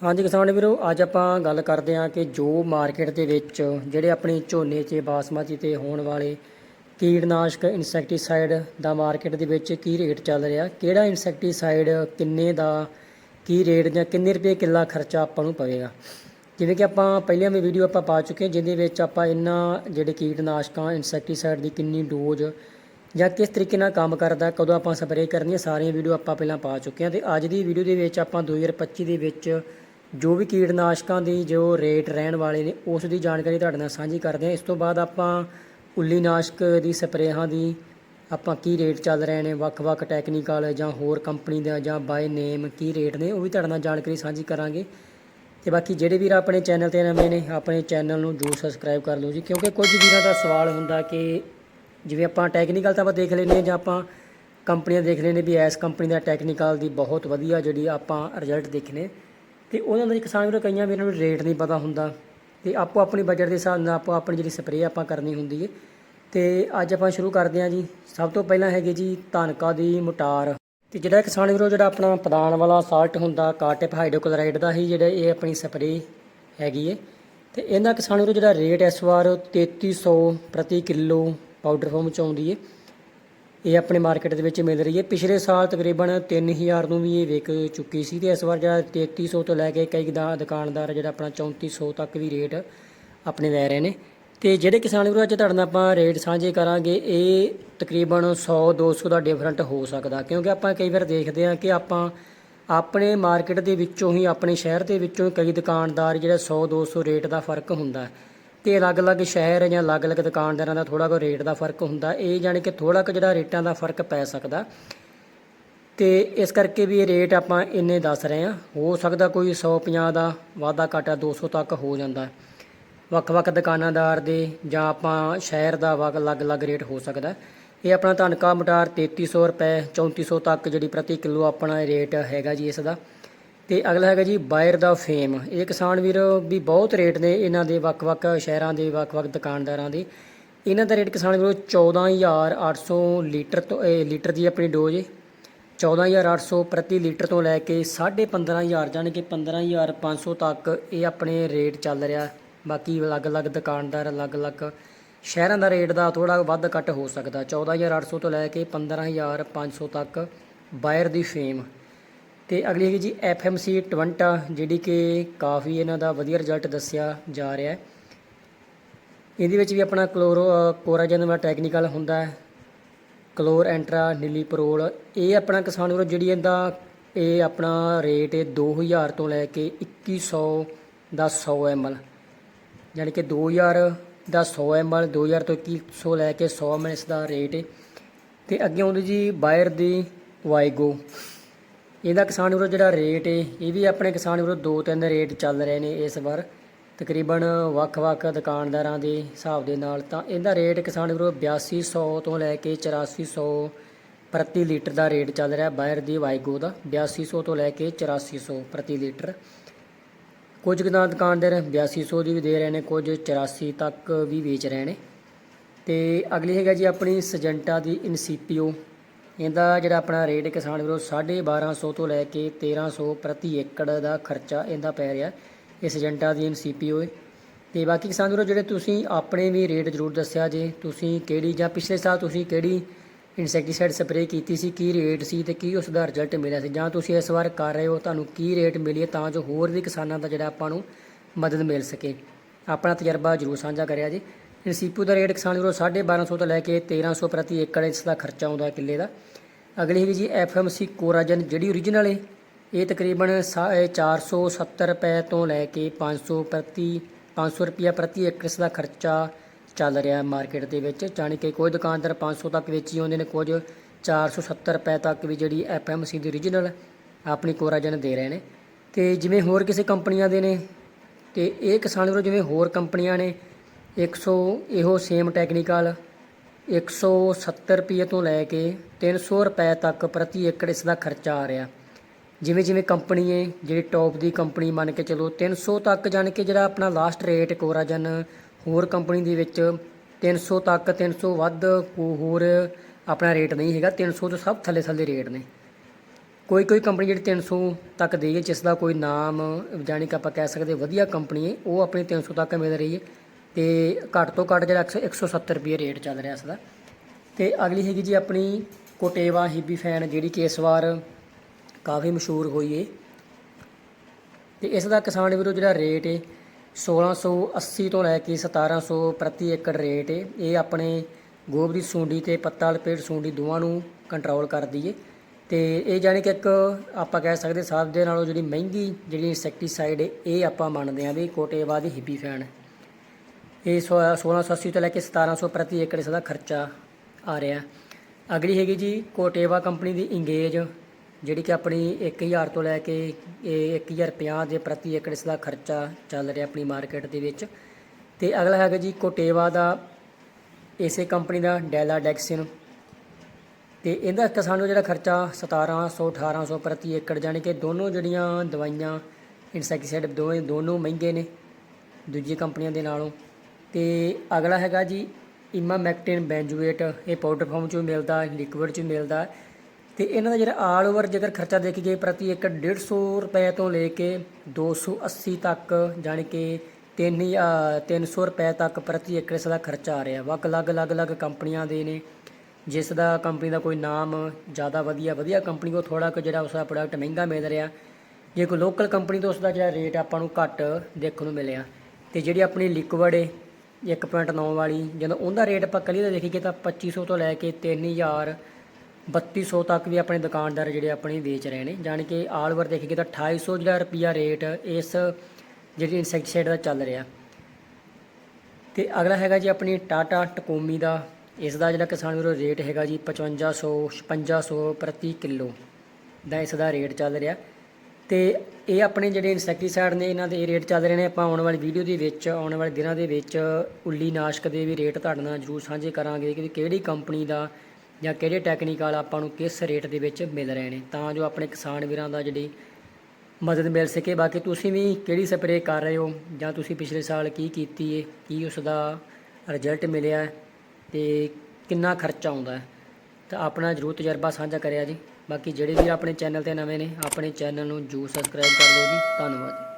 ਹਾਂਜੀ ਕਿਸਾਨ ਵੀਰੋ, ਅੱਜ ਆਪਾਂ ਗੱਲ ਕਰਦੇ ਹਾਂ ਕਿ ਜੋ ਮਾਰਕੀਟ ਦੇ ਵਿੱਚ ਜਿਹੜੇ ਆਪਣੇ ਝੋਨੇ 'ਚ ਬਾਸਮਤੀ ਤੇ ਹੋਣ ਵਾਲੇ ਕੀਟਨਾਸ਼ਕ ਇਨਸੈਕਟੀਸਾਈਡ ਦਾ ਮਾਰਕੀਟ ਦੇ ਵਿੱਚ ਕੀ ਰੇਟ ਚੱਲ ਰਿਹਾ, ਕਿਹੜਾ ਇਨਸੈਕਟੀਸਾਈਡ, ਕਿੰਨੇ ਦਾ, ਕੀ ਰੇਟ ਜਾਂ ਕਿੰਨੇ ਰੁਪਏ ਕਿੱਲਾ ਖਰਚਾ ਆਪਾਂ ਨੂੰ ਪਵੇਗਾ। ਜਿਵੇਂ ਕਿ ਆਪਾਂ ਪਹਿਲਾਂ ਵੀ ਵੀਡੀਓ ਆਪਾਂ ਪਾ ਚੁੱਕੇ ਹਾਂ, ਜਿਹਦੇ ਵਿੱਚ ਆਪਾਂ ਇਹਨਾਂ ਜਿਹੜੇ ਕੀਟਨਾਸ਼ਕਾਂ, ਇਨਸੈਕਟੀਸਾਈਡ ਦੀ ਕਿੰਨੀ ਡੋਜ਼ ਜਾਂ ਕਿਸ ਤਰੀਕੇ ਨਾਲ ਕੰਮ ਕਰਦਾ, ਕਦੋਂ ਆਪਾਂ ਸਪਰੇਅ ਕਰਨੀ ਹੈ, ਸਾਰੀਆਂ ਵੀਡੀਓ ਆਪਾਂ ਪਹਿਲਾਂ ਪਾ ਚੁੱਕੇ ਹਾਂ ਤੇ ਅੱਜ ਦੀ ਵੀਡੀਓ ਦੇ ਵਿੱਚ ਆਪਾਂ 2025 ਦੇ ਵਿੱਚ ਜੋ ਵੀ ਕੀਟਨਾਸ਼ਕਾਂ ਦੀ ਜੋ ਰੇਟ ਰਹਿਣ ਵਾਲੇ ਨੇ, ਉਸ ਦੀ ਜਾਣਕਾਰੀ ਤੁਹਾਡੇ ਨਾਲ ਸਾਂਝੀ ਕਰਦੇ ਹਾਂ। ਇਸ ਤੋਂ ਬਾਅਦ ਆਪਾਂ ਉੱਲੀ ਨਾਸ਼ਕ ਦੀ ਸਪਰੇਹਾਂ ਦੀ ਆਪਾਂ ਕੀ ਰੇਟ ਚੱਲ ਰਹੇ ਨੇ ਵੱਖ-ਵੱਖ ਟੈਕਨੀਕਲ ਜਾਂ ਹੋਰ ਕੰਪਨੀ ਦਾ ਜਾਂ ਬਾਈ ਨੇਮ ਕੀ ਰੇਟ ਨੇ, ਉਹ ਵੀ ਤੁਹਾਡੇ ਨਾਲ ਜਾਣਕਾਰੀ ਸਾਂਝੀ ਕਰਾਂਗੇ। ਤੇ ਬਾਕੀ ਜਿਹੜੇ ਵੀਰ ਆਪਣੇ ਚੈਨਲ ਤੇ ਨਵੇਂ ਨੇ, ਆਪਣੇ ਚੈਨਲ ਨੂੰ ਜਰੂਰ ਸਬਸਕ੍ਰਾਈਬ ਕਰ ਲਓ ਜੀ, ਕਿਉਂਕਿ ਕੁਝ ਵੀਰਾਂ ਦਾ ਸਵਾਲ ਹੁੰਦਾ ਕਿ ਜਿਵੇਂ ਆਪਾਂ ਟੈਕਨੀਕਲ ਤਾਂ ਆਪਾਂ ਦੇਖ ਲੈਂਦੇ ਹਾਂ ਜਾਂ ਆਪਾਂ ਕੰਪਨੀਆਂ ਦੇਖ ਲੈਂਦੇ ਵੀ ਐਸ ਕੰਪਨੀ ਦਾ ਟੈਕਨੀਕਲ ਦੀ ਬਹੁਤ ਵਧੀਆ ਜਿਹੜੀ ਆਪਾਂ ਰਿਜ਼ਲਟ ਦੇਖਨੇ ਤੇ ਉਹਨਾਂ ਦਾ ਕਿਸਾਨ ਵੀਰੋ ਕਈਆਂ ਵੀਰਾਂ ਨੂੰ ਰੇਟ ਨਹੀਂ ਪਤਾ ਹੁੰਦਾ। ਤੇ ਆਪੋ ਆਪਣੀ ਬਜਟ ਦੇ ਹਿਸਾਬ ਨਾਲ ਆਪੋ ਆਪਣੀ ਜਿਹੜੀ ਸਪਰੇਅ ਆਪਾਂ ਕਰਨੀ ਹੁੰਦੀ ਹੈ ਤੇ ਅੱਜ ਆਪਾਂ ਸ਼ੁਰੂ ਕਰਦੇ ਹਾਂ ਜੀ। ਸਭ ਤੋਂ ਪਹਿਲਾਂ ਹੈਗੇ ਜੀ ਧਨਕਾ ਦੀ ਮੋਟਾਰ। ਤੇ ਜਿਹੜਾ ਕਿਸਾਨ ਵੀਰੋ ਜਿਹੜਾ ਆਪਣਾ ਪਦਾਨ ਵਾਲਾ ਸਾਲਟ ਹੁੰਦਾ ਕਾਰਟਿਪ ਹਾਈਡਰੋਕਲੋਰਾਈਡ ਦਾ ਹੀ ਜਿਹੜਾ ਇਹ ਆਪਣੀ ਸਪਰੇਅ ਹੈਗੀ ਹੈ ਤੇ ਇਹਦਾ ਕਿਸਾਨ ਵੀਰੋ ਜਿਹੜਾ ਰੇਟ ਇਸ ਵਾਰ 3300 ਪ੍ਰਤੀ ਕਿਲੋ ਪਾਊਡਰ ਫਾਰਮ ਚ ਆਉਂਦੀ ਹੈ ਇਹ ਆਪਣੇ ਮਾਰਕੀਟ ਦੇ ਵਿੱਚ ਮਿਲ ਰਹੀ ਹੈ। ਪਿਛਲੇ ਸਾਲ ਤਕਰੀਬਨ 3000 ਨੂੰ ਵੀ ਇਹ ਵਿਕ ਚੁੱਕੀ ਸੀ ਤੇ ਇਸ ਵਾਰ ਜਿਹੜਾ 3300 ਤੋਂ ਲੈ ਕੇ ਕਈ ਦਾ ਦੁਕਾਨਦਾਰ ਜਿਹੜਾ ਆਪਣਾ 3400 ਤੱਕ ਵੀ ਰੇਟ ਆਪਣੇ ਲੈ ਰਹੇ ਨੇ। ਤੇ ਜਿਹੜੇ ਕਿਸਾਨ ਵੀਰੋ, ਅੱਜ ਤੁਹਾਡੇ ਨਾਲ ਆਪਾਂ ਰੇਟ ਸਾਂਝੇ ਕਰਾਂਗੇ, ਇਹ ਤਕਰੀਬਨ 100 200 ਦਾ ਡਿਫਰੈਂਟ ਹੋ ਸਕਦਾ। ਕਿਉਂਕਿ ਆਪਾਂ ਕਈ ਵਾਰ ਦੇਖਦੇ ਹਾਂ ਕਿ ਆਪਾਂ ਆਪਣੇ ਮਾਰਕੀਟ ਦੇ ਵਿੱਚੋਂ ਹੀ, ਆਪਣੇ ਸ਼ਹਿਰ ਦੇ ਵਿੱਚੋਂ ਕਈ ਦੁਕਾਨਦਾਰ ਜਿਹੜਾ 100 200 ਰੇਟ ਦਾ ਫ਼ਰਕ ਹੁੰਦਾ ਹੈ। ਤੇ ਅਲੱਗ-ਅਲੱਗ ਸ਼ਹਿਰ ਜਾਂ ਅਲੱਗ-ਅਲੱਗ ਦੁਕਾਨਦਾਰਾਂ ਦਾ ਥੋੜਾ ਕੁ ਰੇਟ ਦਾ ਫ਼ਰਕ ਹੁੰਦਾ। ਇਹ ਜਾਣੀ ਕਿ ਥੋੜਾ ਕੁ ਜਿਹੜਾ ਰੇਟਾਂ ਦਾ ਫ਼ਰਕ ਪੈ ਸਕਦਾ। ਤੇ ਇਸ ਕਰਕੇ ਵੀ ਇਹ ਰੇਟ ਆਪਾਂ ਇੰਨੇ ਦੱਸ ਰਹੇ ਹਾਂ। ਹੋ ਸਕਦਾ ਕੋਈ 150 ਦਾ ਵਾਧਾ ਘਾਟਾ 200 ਤੱਕ ਹੋ ਜਾਂਦਾ। ਵੱਖ-ਵੱਖ ਦੁਕਾਨਾਦਾਰ ਦੇ ਜਾਂ ਆਪਾਂ ਸ਼ਹਿਰ ਦਾ ਵੱਖ ਅਲੱਗ-ਅਲੱਗ ਰੇਟ ਹੋ ਸਕਦਾ। ਇਹ ਆਪਣਾ ਧਨਕਾ ਮਟਾਰ 3300 ਰੁਪਏ 3400 ਤੱਕ ਜਿਹੜੀ ਪ੍ਰਤੀ ਕਿਲੋ ਆਪਣਾ ਰੇਟ ਹੈਗਾ ਜੀ ਇਸ ਦਾ। ਤੇ ਅਗਲਾ ਹੈਗਾ ਜੀ ਬਾਇਰ ਦਾ ਫੇਮ। ਇਹ ਕਿਸਾਨ ਵੀਰ ਵੀ ਬਹੁਤ ਰੇਟ ਨੇ ਇਹਨਾਂ ਦੇ ਵੱਖ-ਵੱਖ ਸ਼ਹਿਰਾਂ ਦੇ, ਵੱਖ-ਵੱਖ ਦੁਕਾਨਦਾਰਾਂ ਦੇ। ਇਹਨਾਂ ਦਾ ਰੇਟ ਕਿਸਾਨ ਵੀਰੋ 14800 ਲੀਟਰ ਤੋਂ, ਇਹ ਲੀਟਰ ਦੀ ਆਪਣੀ ਡੋਜ਼ ਹੈ 14800 ਪ੍ਰਤੀ ਲੀਟਰ ਤੋਂ ਲੈ ਕੇ 15500 ਜਾਣੀ ਕਿ 15500 ਤੱਕ ਇਹ ਆਪਣੇ ਰੇਟ ਚੱਲ ਰਿਹਾ। ਬਾਕੀ ਅਲੱਗ-ਅਲੱਗ ਦੁਕਾਨਦਾਰ, ਅਲੱਗ-ਅਲੱਗ ਸ਼ਹਿਰਾਂ ਦਾ ਰੇਟ ਦਾ ਥੋੜਾ ਵੱਧ ਘੱਟ ਹੋ ਸਕਦਾ। 14800 ਤੋਂ ਲੈ ਕੇ 15500 ਤੱਕ ਬਾਇਰ ਦੀ ਫੇਮ। ਤੇ ਅਗਲੀ ਹੈਗੀ ਜੀ FMC 20 ਜਿਹੜੀ ਕਿ ਕਾਫੀ ਇਹਨਾਂ ਦਾ ਵਧੀਆ ਰਿਜ਼ਲਟ ਦੱਸਿਆ ਜਾ ਰਿਹਾ ਹੈ। ਇਹਦੇ ਵਿੱਚ ਵੀ ਆਪਣਾ ਕਲੋਰੋ ਕੋਰਾਜਨ ਦਾ ਟੈਕਨੀਕਲ ਹੁੰਦਾ ਹੈ। ਕਲੋਰ, ਐਂਟਰਾ, ਨੀਲੀ ਪਰੋਲ, ਇਹ ਆਪਣਾ ਕਿਸਾਨ ਵੱਲੋਂ ਜਿਹੜੀ ਇਹਦਾ, ਇਹ ਆਪਣਾ ਰੇਟ ਹੈ 2000 ਤੋਂ ਲੈ ਕੇ 2100 ਦਾ 100 ml ਯਾਨੀ ਕਿ 2000 ਦਾ 100 ml 2000 ਤੋਂ 2100 ਲੈ ਕੇ 100 ml ਇਸ ਦਾ ਰੇਟ ਹੈ। ਤੇ ਅੱਗੇ ਆਉਂਦੀ ਜੀ ਬਾਇਰ ਦੀ ਵਾਈਗੋ ਇਹਦਾ ਕਿਸਾਨ ਵੀਰੋ ਜਿਹੜਾ ਰੇਟ ਏ, ਇਹ ਵੀ ਆਪਣੇ ਕਿਸਾਨ ਵੀਰੋ ਦੋ ਤਿੰਨ ਰੇਟ ਚੱਲ ਰਹੇ ਨੇ ਇਸ ਵਾਰ। ਤਕਰੀਬਨ ਵੱਖ-ਵੱਖ ਦੁਕਾਨਦਾਰਾਂ ਦੇ ਹਿਸਾਬ ਦੇ ਨਾਲ ਤਾਂ ਇਹਦਾ ਰੇਟ ਕਿਸਾਨ ਵੀਰੋ 8200 ਤੋਂ ਲੈ ਕੇ 8400 ਪ੍ਰਤੀ ਲੀਟਰ ਦਾ ਰੇਟ ਚੱਲ ਰਿਹਾ ਬਾਇਰ ਦੀ ਵਾਈਗੋ ਦਾ 8200 ਤੋਂ ਲੈ ਕੇ 8400 ਪ੍ਰਤੀ ਲੀਟਰ। ਕੁਝ ਕੁ ਤਾਂ ਦੁਕਾਨਦਾਰ 8200 ਦੀ ਵੀ ਦੇ ਰਹੇ ਨੇ, ਕੁਝ 84 ਤੱਕ ਵੀ ਵੇਚ ਰਹੇ ਨੇ। ਤੇ ਅਗਲੀ ਹੈਗਾ ਜੀ ਆਪਣੀ ਸਜੰਟਾ ਦੀ ਇਨਸੀਪੀਓ ਇਹਦਾ ਜਿਹੜਾ ਆਪਣਾ ਰੇਟ ਕਿਸਾਨ ਵੀਰੋ 1250 ਤੋਂ ਲੈ ਕੇ 1300 ਪ੍ਰਤੀ ਏਕੜ ਦਾ ਖਰਚਾ ਇਹਦਾ ਪੈ ਰਿਹਾ ਇਸ ਏਜੰਟਾ ਦੀ ਇਨਸੀਪੀਓ ਹੈ ਤੇ ਬਾਕੀ ਕਿਸਾਨ ਵੀਰੋ, ਜਿਹੜੇ ਤੁਸੀਂ ਆਪਣੇ ਵੀ ਰੇਟ ਜ਼ਰੂਰ ਦੱਸਿਆ ਜੇ, ਤੁਸੀਂ ਕਿਹੜੀ ਜਾਂ ਪਿਛਲੇ ਸਾਲ ਤੁਸੀਂ ਕਿਹੜੀ ਇਨਸੈਕਟੀਸਾਈਡ ਸਪਰੇਅ ਕੀਤੀ ਸੀ, ਕੀ ਰੇਟ ਸੀ ਤੇ ਕੀ ਉਸ ਦਾ ਰਿਜ਼ਲਟ ਮਿਲਿਆ ਸੀ, ਜਾਂ ਤੁਸੀਂ ਇਸ ਵਾਰ ਕਰ ਰਹੇ ਹੋ, ਤੁਹਾਨੂੰ ਕੀ ਰੇਟ ਮਿਲੀ ਤਾਂ ਜੋ ਹੋਰ ਵੀ ਕਿਸਾਨਾਂ ਦਾ ਜਿਹੜਾ ਆਪਾਂ ਨੂੰ ਮਦਦ ਮਿਲ ਸਕੇ। ਆਪਣਾ ਤਜਰਬਾ ਜ਼ਰੂਰ ਸਾਂਝਾ ਕਰਿਆ ਜੀ। ਇਨਸੀਪੀਓ ਦਾ ਰੇਟ ਕਿਸਾਨ ਵੀਰੋ 1250 ਤੋਂ ਲੈ ਕੇ 1300 ਪ੍ਰਤੀ ਏਕੜ ਇਸ ਦਾ ਖਰਚਾ ਆਉਂਦਾ ਕਿੱਲੇ ਦਾ। ਅਗਲੀ ਹੈਗੀ ਜੀ ਐਫਐਮਸੀ ਕੋਰਾਜਨ ਜਿਹੜੀ ਓਰੀਜਨਲ ਹੈ ਇਹ ਤਕਰੀਬਨ ਸਾ- ਇਹ 470 ਰੁਪਏ ਤੋਂ ਲੈ ਕੇ 500 ਪ੍ਰਤੀ 500 ਰੁਪਿਆ ਪ੍ਰਤੀ ਏਕੜ ਇਸ ਦਾ ਖਰਚਾ ਚੱਲ ਰਿਹਾ ਮਾਰਕੀਟ ਦੇ ਵਿੱਚ। ਜਾਣੀ ਕਿ ਕੋਈ ਦੁਕਾਨਦਾਰ 500 ਤੱਕ ਵੇਚੀ ਆਉਂਦੇ ਨੇ, ਕੁਝ 470 ਰੁਪਏ ਤੱਕ ਵੀ ਜਿਹੜੀ ਐਫਐਮਸੀ ਦੀ ਓਰੀਜਨਲ ਆਪਣੀ ਕੋਰਾਜਨ ਦੇ ਰਹੇ ਨੇ। ਤੇ ਜਿਵੇਂ ਹੋਰ ਕਿਸੇ ਕੰਪਨੀਆਂ ਦੇ ਨੇ, ਤੇ ਇਹ ਕਿਸਾਨ ਵੀਰੋ ਜਿਵੇਂ ਹੋਰ ਕੰਪਨੀਆਂ ਨੇ 100 ਇਹੋ ਸੇਮ ਟੈਕਨੀਕਲ 170 ਰੁਪਏ ਤੋਂ ਲੈ ਕੇ 300 ਰੁਪਏ ਤੱਕ ਪ੍ਰਤੀ ਏਕੜ ਇਸ ਦਾ ਖਰਚਾ ਆ ਰਿਹਾ। ਜਿਵੇਂ ਜਿਵੇਂ ਕੰਪਨੀ ਹੈ ਜਿਹੜੀ ਟੌਪ ਦੀ ਕੰਪਨੀ ਮੰਨ ਕੇ ਚਲੋ 300 ਤੱਕ ਜਾਣ ਕੇ ਜਿਹੜਾ ਆਪਣਾ ਲਾਸਟ ਰੇਟ ਕੋਰਾਜਨ ਹੋਰ ਕੰਪਨੀ ਦੇ ਵਿੱਚ 300 ਤੱਕ 300 ਵੱਧ ਕੋ- ਹੋਰ ਆਪਣਾ ਰੇਟ ਨਹੀਂ ਹੈਗਾ 300 ਤੋਂ ਸਭ ਥੱਲੇ ਥੱਲੇ ਰੇਟ ਨੇ। ਕੋਈ ਕੋਈ ਕੰਪਨੀ ਜਿਹੜੀ 300 ਤੱਕ ਦੇ ਜਿਸ ਦਾ ਕੋਈ ਨਾਮ ਜਾਣੀ ਕਿ ਆਪਾਂ ਕਹਿ ਸਕਦੇ ਵਧੀਆ ਕੰਪਨੀ ਹੈ ਉਹ ਆਪਣੀ 300 ਤੱਕ ਮਿਲ ਰਹੀ ਹੈ। ਤੇ ਘੱਟ ਤੋਂ ਘੱਟ ਜਿਹੜਾ 100 170 ਰੁਪਏ ਰੇਟ ਚੱਲ ਰਿਹਾ ਇਸ ਦਾ। ਤੇ ਅਗਲੀ ਹੈਗੀ ਜੀ ਆਪਣੀ ਕੋਟੇਵਾ ਹਿੱਬੀ ਫੈਨ, ਜਿਹੜੀ ਕਿ ਇਸ ਵਾਰ ਕਾਫੀ ਮਸ਼ਹੂਰ ਹੋਈ ਏ। ਤੇ ਇਸ ਦਾ ਕਿਸਾਨ ਵੀਰੋ ਜਿਹੜਾ ਰੇਟ ਏ 1680 ਤੋਂ ਲੈ ਕੇ 1700 ਪ੍ਰਤੀ ਏਕੜ ਰੇਟ ਏ। ਇਹ ਆਪਣੇ ਗੋਬ ਦੀ ਸੂੰਡੀ ਤੇ ਪੱਤਾ ਲਪੇਟ ਸੁੰਡੀ ਦੋਵਾਂ ਨੂੰ ਕੰਟਰੋਲ ਕਰਦੀ ਏ। ਤੇ ਇਹ ਜਾਣੀ ਕਿ ਇੱਕ ਆਪਾਂ ਕਹਿ ਸਕਦੇ ਸਭ ਦੇ ਨਾਲੋਂ ਜਿਹੜੀ ਮਹਿੰਗੀ ਜਿਹੜੀ ਇਨਸੈਕਟੀਸਾਈਡ ਇਹ ਆਪਾਂ ਮੰਨਦੇ ਹਾਂ ਵੀ ਕੋਟੇਵਾ ਦੀ ਹਿੱਬੀ ਫੈਨ। ਇਹ ਸੋ- 1680 ਤੋਂ ਲੈ ਕੇ 1700 ਪ੍ਰਤੀ ਏਕੜ ਇਸ ਦਾ ਖਰਚਾ ਆ ਰਿਹਾ ਅਗਲੀ ਹੈਗੀ ਜੀ ਕੋਟੇਵਾ ਕੰਪਨੀ ਦੀ ਇੰਗੇਜ, ਜਿਹੜੀ ਕਿ ਆਪਣੀ 1000 ਤੋਂ ਲੈ ਕੇ ਇਹ 1050 ਦੇ ਪ੍ਰਤੀ ਏਕੜ ਇਸ ਦਾ ਖਰਚਾ ਚੱਲ ਰਿਹਾ ਆਪਣੀ ਮਾਰਕੀਟ ਦੇ ਵਿੱਚ। ਤੇ ਅਗਲਾ ਹੈਗਾ ਜੀ ਕੋਟੇਵਾ ਦਾ ਇਸੇ ਕੰਪਨੀ ਦਾ ਡੈਲਾ ਡੈਕਸਿਨ। ਤੇ ਇਹਦਾ ਕਿਸਾਨ ਜਿਹੜਾ ਖਰਚਾ 1700 1800 ਪ੍ਰਤੀ ਏਕੜ, ਜਾਣੀ ਕਿ ਦੋਨੋਂ ਜਿਹੜੀਆਂ ਦਵਾਈਆਂ, ਇਨਸੈਕਟੀਸਾਈਡ ਦੋਵੇਂ, ਦੋਨੋਂ ਮਹਿੰਗੇ ਨੇ, ਦੂਜੀ ਕੰਪਨੀਆਂ ਦੇ ਨਾਲੋਂ। ਤੇ ਅਗਲਾ ਹੈਗਾ ਜੀ ਇਮਾਮੈਕਟਿਨ ਬੈਂਜੂਏਟ ਇਹ ਪਾਊਡਰ ਫਾਰਮ ਚੋਂ ਮਿਲਦਾ ਲਿਕਵਿਡ ਚ ਮਿਲਦਾ। ਤੇ ਇਹਨਾਂ ਦਾ ਜਿਹੜਾ ਆਲ ਓਵਰ ਜੇਕਰ ਖਰਚਾ ਦੇਖੀਏ ਪ੍ਰਤੀ ਏਕੜ 150 ਰੁਪਏ ਤੋਂ ਲੈ ਕੇ 280 ਤੱਕ, ਜਾਣੀ ਕਿ 3 300 ਰੁਪਏ ਤੱਕ ਪ੍ਰਤੀ ਏਕੜ ਇਸ ਦਾ ਖਰਚਾ ਆ ਰਿਹਾ। ਵੱਖ ਅਲੱਗ ਅਲੱਗ ਅਲੱਗ ਕੰਪਨੀਆਂ ਦੇ ਨੇ। ਜਿਸ ਦਾ ਕੰਪਨੀ ਦਾ ਕੋਈ ਨਾਮ ਜ਼ਿਆਦਾ ਵਧੀਆ ਵਧੀਆ ਕੰਪਨੀ ਕੋ ਥੋੜਾ ਕੁ ਜਿਹੜਾ ਉਸਦਾ ਪ੍ਰੋਡਕਟ ਮਹਿੰਗਾ ਮਿਲ ਰਿਹਾ। ਜੇ ਕੋਈ ਲੋਕਲ ਕੰਪਨੀ ਤੋਂ ਉਸਦਾ ਜਿਹੜਾ ਰੇਟ ਆਪਾਂ ਨੂੰ ਘੱਟ ਦੇਖਣ ਨੂੰ ਮਿਲਿਆ। ਤੇ ਜਿਹੜੀ ਆਪਣੀ ਲਿਕਵਿਡ ਏ 1.9 ਵਾਲੀ, ਜਦੋਂ ਉਹਦਾ ਰੇਟ ਆਪਾਂ ਕਲੀ ਦਾ ਦੇਖੀਏ ਤਾਂ 2500 ਤੋਂ ਲੈ ਕੇ 3000 3200 ਤੱਕ ਵੀ ਆਪਣੇ ਦੁਕਾਨਦਾਰ ਜਿਹੜੇ ਆਪਣੇ ਵੇਚ ਰਹੇ ਨੇ। ਜਾਣੀ ਕਿ ਆਲ ਓਵਰ ਦੇਖੀਏ ਤਾਂ 2800 ਜਿਹੜਾ ਰੁਪਿਆ ਰੇਟ ਇਸ ਜਿਹੜੀ ਇਨਸੈਕਟੀਸਾਈਡ ਦਾ ਚੱਲ ਰਿਹਾ। ਤੇ ਅਗਲਾ ਹੈਗਾ ਜੀ ਆਪਣੀ ਟਾਟਾ ਟਕੋਮੀ ਦਾ। ਇਸ ਦਾ ਜਿਹੜਾ ਕਿਸਾਨ ਵੀਰੋ ਰੇਟ ਹੈਗਾ ਜੀ 5500 5600 ਪ੍ਰਤੀ ਕਿਲੋ ਦਾ ਇਸ ਦਾ ਰੇਟ ਚੱਲ ਰਿਹਾ। ਤੇ ਇਹ ਆਪਣੇ ਜਿਹੜੇ ਇਨਸੈਕਟੀਸਾਈਡ ਨੇ, ਇਹਨਾਂ ਦੇ ਇਹ ਰੇਟ ਚੱਲ ਰਹੇ ਨੇ। ਆਪਾਂ ਆਉਣ ਵਾਲੀ ਵੀਡੀਓ ਦੇ ਵਿੱਚ, ਆਉਣ ਵਾਲੇ ਦਿਨਾਂ ਦੇ ਵਿੱਚ ਉੱਲੀ ਨਾਸ਼ਕ ਦੇ ਵੀ ਰੇਟ ਤੁਹਾਡੇ ਨਾਲ ਜ਼ਰੂਰ ਸਾਂਝੇ ਕਰਾਂਗੇ ਕਿ ਕਿਹੜੀ ਕੰਪਨੀ ਦਾ ਜਾਂ ਕਿਹੜੇ ਟੈਕਨੀਕਲ ਆਪਾਂ ਨੂੰ ਕਿਸ ਰੇਟ ਦੇ ਵਿੱਚ ਮਿਲ ਰਹੇ ਨੇ। ਤਾਂ ਜੋ ਆਪਣੇ ਕਿਸਾਨ ਵੀਰਾਂ ਦਾ ਜਿਹੜੀ ਮਦਦ ਮਿਲ ਸਕੇ। ਬਾਕੀ ਤੁਸੀਂ ਵੀ ਕਿਹੜੀ ਸਪਰੇਅ ਕਰ ਰਹੇ ਹੋ ਜਾਂ ਤੁਸੀਂ ਪਿਛਲੇ ਸਾਲ ਕੀ ਕੀਤੀ ਏ, ਕੀ ਉਸ ਦਾ ਰਿਜ਼ਲਟ ਮਿਲਿਆ ਹੈ ਤੇ ਕਿੰਨਾ ਖਰਚਾ ਆਉਂਦਾ ਤਾਂ ਆਪਣਾ ਜ਼ਰੂਰ ਤਜਰਬਾ ਸਾਂਝਾ ਕਰਿਆ ਜੀ। ਬਾਕੀ ਜਿਹੜੇ ਵੀ ਆਪਣੇ ਚੈਨਲ ਤੇ ਨਵੇਂ ਨੇ, ਆਪਣੇ ਚੈਨਲ ਨੂੰ ਜਰੂਰ ਸਬਸਕ੍ਰਾਈਬ ਕਰ ਲਓ ਜੀ। ਧੰਨਵਾਦ